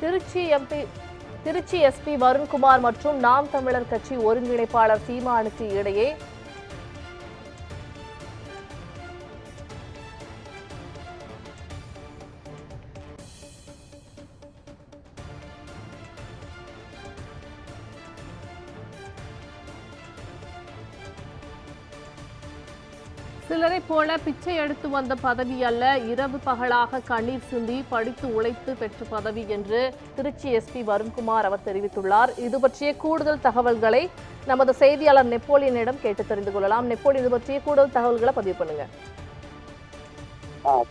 Trichy MP Trichy SP Varunkumar மற்றும் நாம் தமிழர் கட்சி ஒருங்கிணைப்பாளர் சீமானுக்கு இடையே சிலரை போல பிச்சை எடுத்து வந்த பதவி அல்ல இரவு பகலாக கண்ணீர் சிந்தி படித்து உழைத்து பெற்ற பதவி என்று திருச்சி எஸ்பி வருண்குமார் அவர் தெரிவித்துள்ளார். இது பற்றிய கூடுதல் தகவல்களை நமது செய்தியாளர் நெப்போலியனிடம் கேட்டு தெரிந்து கொள்ளலாம். நெப்போலியன் இது பற்றிய கூடுதல் தகவல்களை பதிவு பண்ணுங்க. ஆ,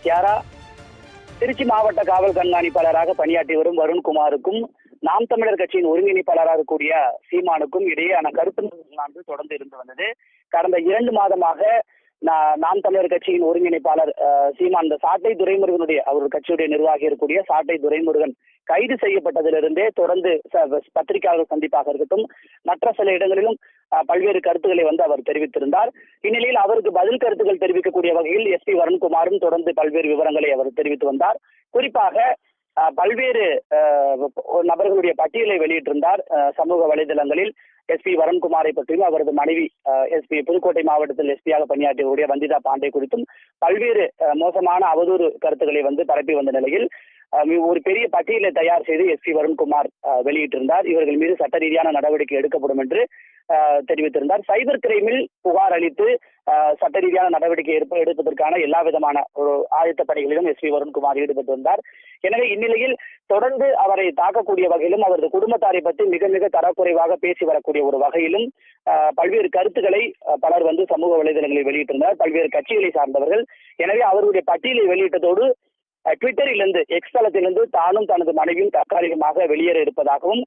திருச்சி மாவட்ட காவல் கண்காணிப்பாளராக பணியாற்றி வரும் வருண்குமாருக்கும் நாம் தமிழர் கட்சியின் ஒருங்கிணைப்பாளராக கூடிய சீமானுக்கும் இடையேயான கருத்து தொடர்ந்து இருந்து வந்தது. கடந்த இரண்டு மாதமாக நாம் தமிழர் கட்சியின் ஒருங்கிணைப்பாளர் சீமான் இந்த சாட்டை துரைமுருகனுடைய அவர் கட்சியுடைய நிர்வாகி இருக்கக்கூடிய சாட்டை துரைமுருகன் கைது செய்யப்பட்டதிலிருந்தே தொடர்ந்து பத்திரிகையாளர் சந்திப்பாக இருக்கட்டும் மற்ற சில இடங்களிலும் பல்வேறு கருத்துக்களை வந்து அவர் தெரிவித்திருந்தார். இந்நிலையில் அவருக்கு பதில் கருத்துக்கள் தெரிவிக்கக்கூடிய வகையில் எஸ் பி வருண்குமாரும் தொடர்ந்து பல்வேறு விவரங்களை அவர் தெரிவித்து வந்தார். குறிப்பாக பல்வேறு அஹ், நபர்களுடைய பட்டியலை வெளியிட்டிருந்தார். அஹ், சமூக வலைதளங்களில் எஸ்பி வருண்குமாரை பற்றியும் அவரது மனைவி எஸ்பி புதுக்கோட்டை மாவட்டத்தில் எஸ்பியாக பணியாற்றியக்கூடிய வந்திதா பாண்டே குறித்தும் பல்வேறு மோசமான அவதூறு கருத்துக்களை வந்து பரப்பி வந்த நிலையில் ஒரு பெரிய பட்டியலை தயார் செய்து எஸ்பி வருண்குமார் வெளியிட்டிருந்தார். இவர்கள் மீது சட்ட ரீதியான நடவடிக்கை எடுக்கப்படும் என்று தெரிவித்திருந்தார். சைபர் கிரைமில் புகார் அளித்து சட்ட ரீதியான நடவடிக்கை எடுப்ப- எடுப்பதற்கான எல்லா விதமான ஒரு ஆயத்த பணிகளிலும் எஸ் பி வருண்குமார் ஈடுபட்டு வந்தார். எனவே இந்நிலையில் தொடர்ந்து அவரை தாக்கக்கூடிய வகையிலும் அவரது குடும்பத்தாரை பற்றி மிக மிக தரக்குறைவாக பேசி வரக்கூடிய ஒரு வகையிலும் பல்வேறு கருத்துக்களை பலர் வந்து சமூக வலைதளங்களில் வெளியிட்டிருந்தார் பல்வேறு கட்சிகளை சார்ந்தவர்கள். எனவே அவருடைய பட்டியலை வெளியிட்டதோடு ட்விட்டரிலிருந்து எக்ஸ் தளத்திலிருந்து தானும் தனது மனைவியும் தற்காலிகமாக வெளியேற இருப்பதாகவும்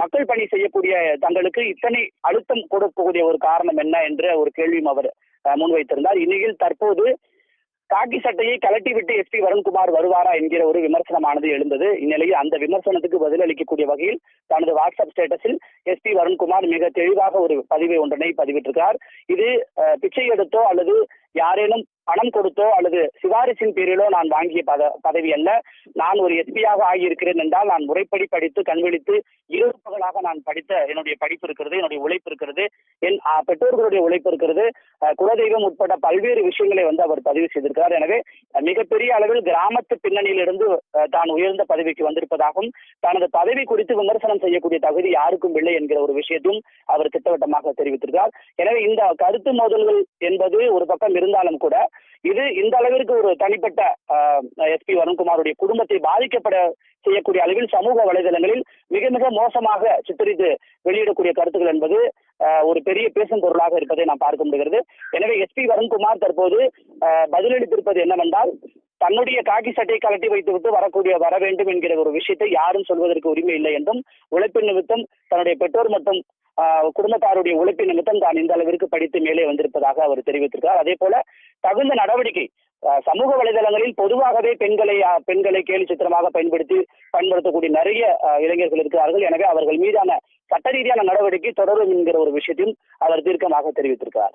மக்கள் பணி செய்யக்கூடிய தங்களுக்கு இத்தனை அழுத்தம் கொடுக்கக்கூடிய ஒரு காரணம் என்ன என்ற ஒரு கேள்வியும் அவர் முன்வைத்திருந்தார். இந்நிலையில் தற்போது காக்கி சட்டையை கலட்டிவிட்டு எஸ்பி வருண்குமார் வருவாரா என்கிற ஒரு விமர்சனமானது எழுந்தது. இந்நிலையில் அந்த விமர்சனத்துக்கு பதிலளிக்கக்கூடிய வகையில் தனது வாட்ஸ்அப் ஸ்டேட்டஸில் எஸ்பி வருண்குமார் மிக தெளிவாக ஒரு பதிவை ஒன்றினை பதிவிட்டிருக்கிறார். இது பிச்சை எடுத்தோ அல்லது யாரேனும் பணம் கொடுத்தோ அல்லது சிபாரிசின் பேரிலோ நான் வாங்கிய பத பதவி அல்ல. நான் ஒரு எஸ்பியாக ஆகியிருக்கிறேன் என்றால் நான் முறைப்படி படித்து கண்விழித்து இரவு பகலாக நான் படித்த என்னுடைய படிப்பு இருக்கிறது என்னுடைய உழைப்பு இருக்கிறது என் பெற்றோர்களுடைய உழைப்பு இருக்கிறது. குலதெய்வம் உட்பட பல்வேறு விஷயங்களை வந்து அவர் பதிவு செய்திருக்கிறார். எனவே மிகப்பெரிய அளவில் கிராமத்து பின்னணியிலிருந்து அஹ், தான் உயர்ந்த பதவிக்கு வந்திருப்பதாகவும் தனது பதவி குறித்து விமர்சனம் செய்யக்கூடிய தகுதி யாருக்கும் இல்லை என்கிற ஒரு விஷயத்தையும் அவர் திட்டவட்டமாக தெரிவித்திருக்கிறார். எனவே இந்த கருத்து மோதல்கள் என்பது ஒரு பக்கம் இருந்தாலும் கூட இது இந்த அளவிற்கு ஒரு தனிப்பட்ட எஸ்பி வருண்குமாருடைய குடும்பத்தை பாதிக்கப்பட செய்யக்கூடிய அளவில் சமூக வலைதளங்களில் மிக மிக மோசமாக சித்தரித்து வெளியிடக்கூடிய கருத்துக்கள் என்பது ஒரு பெரிய பேசும் பொருளாக இருப்பதை நாம் பார்க்க முடிகிறது. எனவே எஸ்பி வருண்குமார் தற்போது பதிலளித்திருப்பது என்னவென்றால் தன்னுடைய காக்கி சட்டையை கலட்டி வைத்துவிட்டு வரக்கூடிய வர வேண்டும் என்கிற ஒரு விஷயத்தை யாரும் சொல்வதற்கு உரிமை இல்லை என்றும் உழைப்பின் நிமித்தம் தன்னுடைய பெற்றோர் மற்றும் குடும்பத்தாருடைய உழைப்பின் நிமித்தம் தான் இந்த அளவிற்கு படித்து மேலே வந்திருப்பதாக அவர் தெரிவித்திருக்கிறார். அதே போல தகுந்த நடவடிக்கை சமூக வலைதளங்களில் பொதுவாகவே பெண்களை பெண்களை கேலி சித்திரமாக பயன்படுத்தி பயன்படுத்தக்கூடிய நிறைய இளைஞர்கள் இருக்கிறார்கள். எனவே அவர்கள் மீதான சட்ட ரீதியான நடவடிக்கை தொடரும் என்கிற ஒரு விஷயத்தையும் அவர் தீர்க்கமாக தெரிவித்திருக்கிறார்.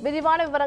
விரிவான விவரங்கள்